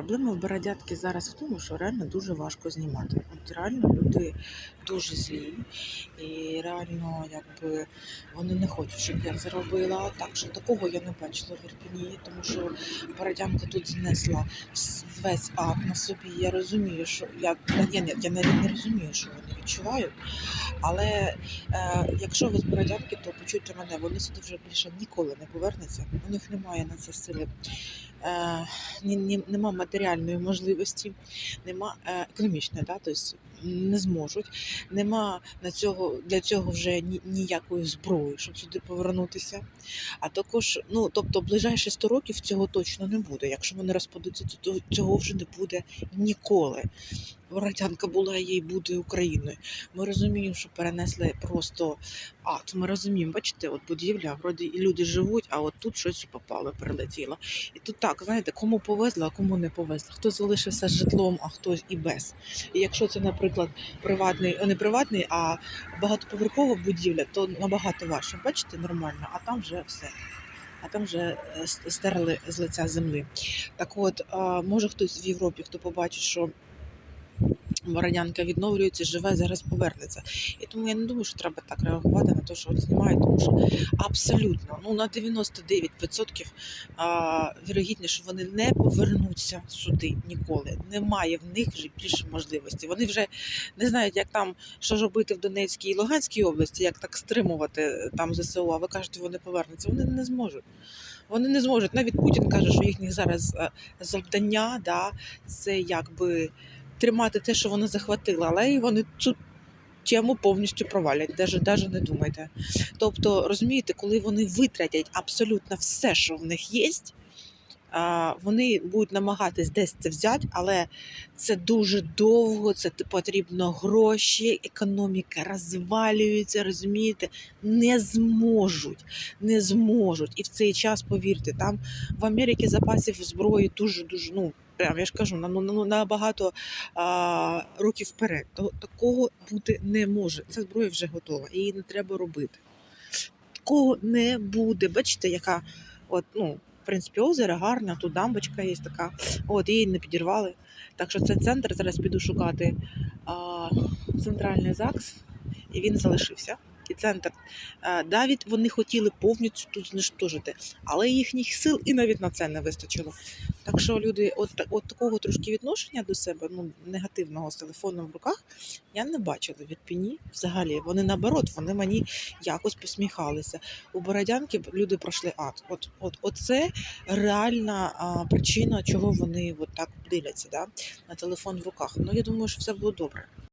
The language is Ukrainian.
Проблема в Бородянки зараз в тому, що реально дуже важко знімати. От реально люди дуже злі, і реально, якби вони не хочуть, щоб я це робила. Так що такого я не бачила в Ірпіні, тому що Бородянка тут знесла весь ад на собі. Я розумію, що я, я, я, я навіть не розумію, що вони відчувають. Але е, якщо ви з Бородянки, то почуйте мене, вони сюди вже більше ніколи не повернуться. У них немає на це сили. Е, нема матеріальної можливості, нема е, економічної, да, тобто не зможуть. Нема на цього для цього вже ніякої зброї, щоб сюди повернутися. А також, ну тобто, ближайші 100 років цього точно не буде. Якщо вони розпадуться, то цього вже не буде ніколи. Бородянка була і їй буде Україною. Ми розуміємо, що перенесли просто ад. Ми розуміємо, бачите, от будівля, вроді і люди живуть, а от тут щось попало, прилетіло. І тут так, знаєте, кому повезло, а кому не повезло. Хто залишився з житлом, а хтось і без. І якщо це, наприклад, приватний, не приватний, а багатоповерхова будівля, то набагато важче. Бачите, нормально, а там вже все. А там вже е, стерли з лиця землі. Так от, може хтось в Європі, хто побачить, що Бородянка відновлюється, живе, зараз повернеться. І тому я не думаю, що треба так реагувати на те, що от знімають, тому що абсолютно, ну на 99% а, вірогідно, що вони не повернуться сюди ніколи. Немає в них вже більше можливості. Вони вже не знають, як там що робити в Донецькій і Луганській області, як так стримувати е, там ЗСУ. А ви кажете, вони повернуться. Вони не зможуть. Вони не зможуть. Навіть Путін каже, що їхніх зараз е, завдання, да, це якби тримати те, що вони захватили, але і вони цю тему повністю провалять, навіть, навіть не думайте. Тобто, розумієте, коли вони витратять абсолютно все, що в них є, вони будуть намагатись десь це взяти, але це дуже довго, це потрібно гроші, економіка розвалюється, розумієте, не зможуть, не зможуть. І в цей час, повірте, там в Америці запасів зброї дуже дуже ну. Прям я ж кажу, на ну, ну, на багато а, років вперед. То такого бути не може. Ця зброя вже готова, її не треба робити. Такого не буде. Бачите, яка от, ну, в принципі, озеро гарне, тут дамбочка є така. От її не підірвали. Так що це центр. Зараз піду шукати а, центральний ЗАГС, і він залишився. І центр Давід вони хотіли повністю тут знищити, але їхніх сил і навіть на це не вистачило. Так що люди, от, от такого трошки відношення до себе, ну негативного з телефоном в руках, я не бачила від піні взагалі. Вони наоборот, вони мені якось посміхалися. У Бородянки люди пройшли ад. От, от, оце реальна а, причина, чого вони от так дивляться да, на телефон в руках. Ну я думаю, що все було добре.